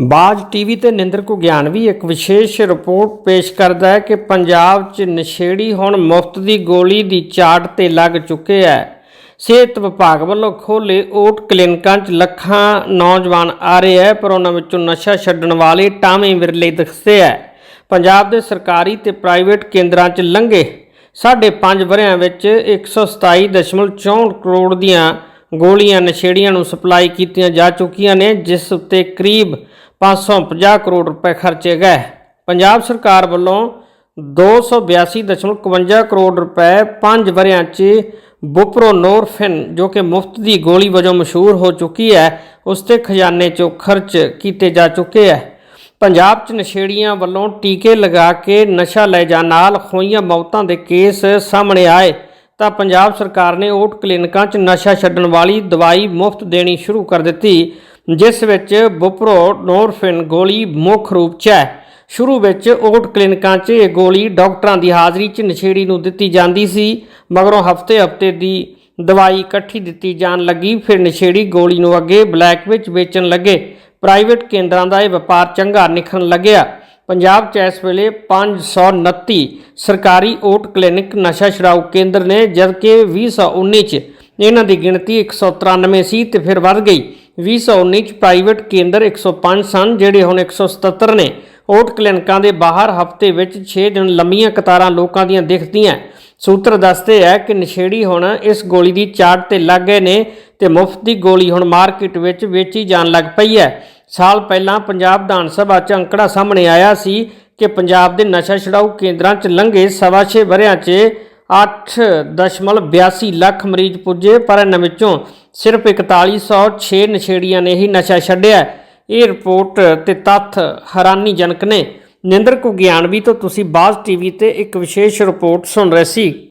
ਬਾਜ ਟੀਵੀ ਤੇ ਨਿੰਦਰ ਕੁਗਿਆਨਵੀ ਇੱਕ ਵਿਸ਼ੇਸ਼ ਰਿਪੋਰਟ ਪੇਸ਼ ਕਰਦਾ ਹੈ ਕਿ ਪੰਜਾਬ 'ਚ ਨਸ਼ੇੜੀ ਹੁਣ ਮੁਫਤ ਦੀ ਗੋਲੀ ਦੀ ਚਾਟ ਤੇ ਲੱਗ ਚੁੱਕੇ ਹੈ। ਸਿਹਤ ਵਿਭਾਗ ਵੱਲੋਂ ਖੋਲੇ ਓਟ ਕਲੀਨਿਕਾਂ 'ਚ ਲੱਖਾਂ ਨੌਜਵਾਨ ਆ ਰਹੇ ਹੈ, ਪਰ ਉਹਨਾਂ ਵਿੱਚੋਂ ਨਸ਼ਾ ਛੱਡਣ ਵਾਲੇ ਟਾਵੇਂ ਵਿਰਲੇ ਦਿਖਦੇ ਹੈ। ਪੰਜਾਬ ਦੇ ਸਰਕਾਰੀ ਤੇ ਪ੍ਰਾਈਵੇਟ ਕੇਂਦਰਾਂ 'ਚ ਲੰਘੇ ਸਾਢੇ ਪੰਜ ਵਰਿਆਂ ਵਿੱਚ 127.64 ਕਰੋੜ ਦੀਆਂ ਗੋਲੀਆਂ ਨਸ਼ੇੜੀਆਂ ਨੂੰ ਸਪਲਾਈ ਕੀਤੀਆਂ ਜਾ ਚੁੱਕੀਆਂ ਨੇ, ਜਿਸ ਉੱਤੇ ਕਰੀਬ 550 ਕਰੋੜ ਰੁਪਏ ਖਰਚੇ ਗਏ। ਪੰਜਾਬ ਸਰਕਾਰ ਵੱਲੋਂ 282.51 ਕਰੋੜ ਰੁਪਏ 5 ਵਰਿਆਂ 'ਚ ਬੁਪਰੋਨੋਰਫਿਨ, ਜੋ ਕਿ ਮੁਫਤ ਦੀ ਗੋਲੀ ਵਜੋਂ ਮਸ਼ਹੂਰ ਹੋ ਚੁੱਕੀ ਹੈ, ਉਸ ਤੇ ਖਜ਼ਾਨੇ 'ਚੋਂ ਖਰਚ ਕੀਤੇ ਜਾ ਚੁੱਕੇ ਹੈ। ਪੰਜਾਬ 'ਚ ਨਸ਼ੇੜੀਆਂ ਵੱਲੋਂ ਟੀਕੇ ਲਗਾ ਕੇ ਨਸ਼ਾ ਲੈ ਜਾਣ ਨਾਲ ਹੋਈਆਂ ਮੌਤਾਂ ਦੇ ਕੇਸ ਸਾਹਮਣੇ ਆਏ। ਤਾਂ ਪੰਜਾਬ ਸਰਕਾਰ ਨੇ ਓਟ ਕਲੀਨਿਕਾਂ 'ਚ ਨਸ਼ਾ ਛੱਡਣ ਵਾਲੀ ਦਵਾਈ ਮੁਫਤ ਦੇਣੀ ਸ਼ੁਰੂ ਕਰ ਦਿੱਤੀ। ਜਿਸ ਵਿੱਚ ਬੁਪਰੋਨੋਰਫਿਨ ਗੋਲੀ ਮੁੱਖ ਰੂਪ 'ਚ ਹੈ। ਸ਼ੁਰੂ ਵਿੱਚ ਓਟ ਕਲੀਨਿਕਾਂ 'ਚ ਇਹ ਗੋਲੀ ਡਾਕਟਰਾਂ ਦੀ ਹਾਜ਼ਰੀ 'ਚ ਨਸ਼ੇੜੀ ਨੂੰ ਦਿੱਤੀ ਜਾਂਦੀ ਸੀ, ਮਗਰੋਂ ਹਫ਼ਤੇ-ਹਫ਼ਤੇ ਦੀ ਦਵਾਈ ਇਕੱਠੀ ਦਿੱਤੀ ਜਾਣ ਲੱਗੀ, ਫਿਰ ਨਸ਼ੇੜੀ ਗੋਲੀ ਨੂੰ ਅੱਗੇ ਬਲੈਕ ਵਿੱਚ ਵੇਚਣ ਲੱਗੇ। ਪ੍ਰਾਈਵੇਟ ਕੇਂਦਰਾਂ ਦਾ ਇਹ ਵਪਾਰ ਚੰਗਾ ਨਿਖਰਨ ਲੱਗਿਆ। ਪੰਜਾਬ 'ਚ ਇਸ ਵੇਲੇ 529 ਸਰਕਾਰੀ ਓਟ ਕਲੀਨਿਕ ਨਸ਼ਾ ਛੁਡਾਊ ਕੇਂਦਰ ਨੇ, ਜਦਕਿ 2019 'ਚ ਇਹਨਾਂ ਦੀ ਗਿਣਤੀ 193 ਸੀ ਤੇ ਫਿਰ ਵੱਧ ਗਈ। 2019 'ਚ ਪ੍ਰਾਈਵੇਟ ਕੇਂਦਰ 105 ਸਨ, ਜਿਹੜੇ ਹੁਣ 177 ਨੇ। ਓਟ ਕਲੀਨਿਕਾਂ ਦੇ ਬਾਹਰ ਹਫ਼ਤੇ ਵਿੱਚ 6 ਦਿਨ ਲੰਮੀਆਂ ਕਤਾਰਾਂ ਲੋਕਾਂ ਦੀਆਂ ਦਿਖਦੀਆਂ ਸੂਤਰ ਦੱਸਦੇ ਹੈ ਕਿ ਨਸ਼ੇੜੀ ਹੁਣ ਇਸ ਗੋਲੀ ਦੀ ਚਾਟ ਤੇ ਲੱਗ ਗਏ ਨੇ ਤੇ ਮੁਫਤ ਦੀ ਗੋਲੀ ਹੁਣ ਮਾਰਕੀਟ ਵਿੱਚ ਵੇਚੀ ਜਾਣ ਲੱਗ ਪਈ ਹੈ ਸਾਲ ਪਹਿਲਾਂ ਪੰਜਾਬ ਵਿਧਾਨ ਸਭਾ 'ਚ ਅੰਕੜਾ ਸਾਹਮਣੇ ਆਇਆ ਸੀ ਕਿ ਪੰਜਾਬ ਦੇ ਨਸ਼ਾ ਛਡਾਊ ਕੇਂਦਰਾਂ 'ਚ ਲੰਘੇ ਸਵਾ ਛੇ ਵਰਿਆਂ 'ਚ 8.82 ਲੱਖ ਮਰੀਜ਼ ਪੁੱਜੇ, ਪਰ ਇਹਨਾਂ ਵਿੱਚੋਂ ਸਿਰਫ 4106 ਨਸ਼ੇੜੀਆਂ ਨੇ ਹੀ ਨਸ਼ਾ ਛੱਡਿਆ। ਇਹ ਰਿਪੋਰਟ ਤੇ ਤੱਥ ਹੈਰਾਨੀਜਨਕ ਨੇ। ਨਿੰਦਰ ਕੁਗਿਆਨਵੀ ਤੋਂ ਤੁਸੀਂ ਬਾਜ਼ ਟੀਵੀ ਤੇ ਇੱਕ ਵਿਸ਼ੇਸ਼ ਰਿਪੋਰਟ ਸੁਣ ਰਹੇ ਸੀ।